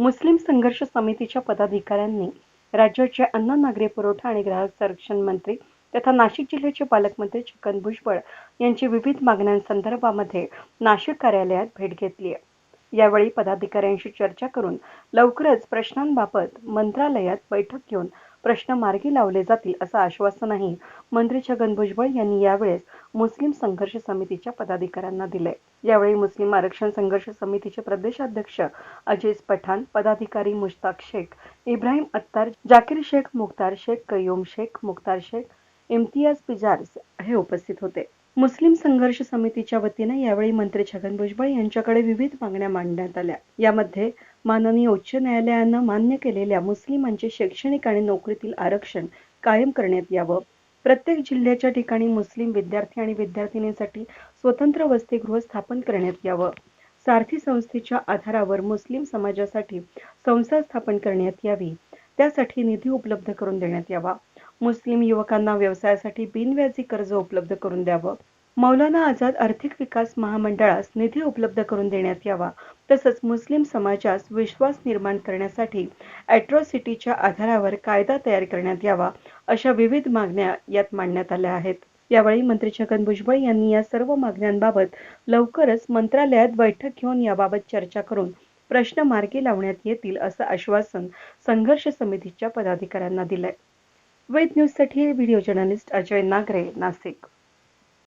मुस्लिम संघर्ष समितीच्या पदाधिकाऱ्यांनी राज्याचे अन्न नागरी पुरवठा आणि ग्राहक संरक्षण मंत्री तथा नाशिक जिल्ह्याचे पालकमंत्री छगन भुजबळ यांची विविध मागण्यांसंदर्भामध्ये नाशिक कार्यालयात भेट घेतली आहे. यावेळी पदाधिकाऱ्यांशी चर्चा करून लवकरच प्रश्नांबाबत मंत्रालयात बैठक घेऊन प्रश्न मार्गी लावले जातील असं आश्वासनही मंत्री छगन भुजबळ यांनी यावेळेस मुस्लिम संघर्ष समितीच्या पदाधिकाऱ्यांना दिले. यावेळी मुस्लिम आरक्षण संघर्ष समितीचे प्रदेशाध्यक्ष अजीज पठाण पदाधिकारी मुश्ताक शेख इब्राहिम अत्तार जाकीर शेख मुख्तार शेख कय्यूम शेख मुख्तार शेख इम्तियाज पिजार्स हे उपस्थित होते. मुस्लिम संघर्ष समितीच्या वतीने यावेळी मंत्री छगन भुजबळ यांच्याकडे विविध मागण्या मांडण्यात आल्या. यामध्ये माननीय उच्च न्यायालयानं मान्य केलेल्या मुस्लिमांचे शैक्षणिक आणि नोकरीतील आरक्षण कायम करण्यात यावं. प्रत्येक जिल्ह्याच्या ठिकाणी मुस्लिम विद्यार्थी आणि विद्यार्थिनींसाठी स्वतंत्र वसतिगृह स्थापन करण्यात यावं. सारथी संस्थेच्या आधारावर मुस्लिम समाजासाठी संस्था स्थापन करण्यात यावी. त्यासाठी निधी उपलब्ध करून देण्यात यावा. मुस्लिम युवकांना व्यवसायासाठी बिनव्याजी कर्ज उपलब्ध करून द्यावं. मौलाना आझाद आर्थिक विकास महामंडळास निधी उपलब्ध करून देण्यात यावा. तसंच मुस्लिम समाजास विश्वास निर्माण करण्यासाठी अॅट्रॉसिटीच्या आधारावर कायदा तयार करण्यात यावा अशा विविध मागण्या यात मांडण्यात आल्या आहेत. यावेळी मंत्री छगन भुजबळ यांनी या सर्व मागण्यांबाबत लवकरच मंत्रालयात बैठक घेऊन याबाबत चर्चा करून प्रश्न मार्गी लावण्यात येतील असं आश्वासन संघर्ष समितीच्या पदाधिकाऱ्यांना दिलंय. वेद न्यूजसाठी व्हिडिओ जर्नलिस्ट अजय नागरे नाशिक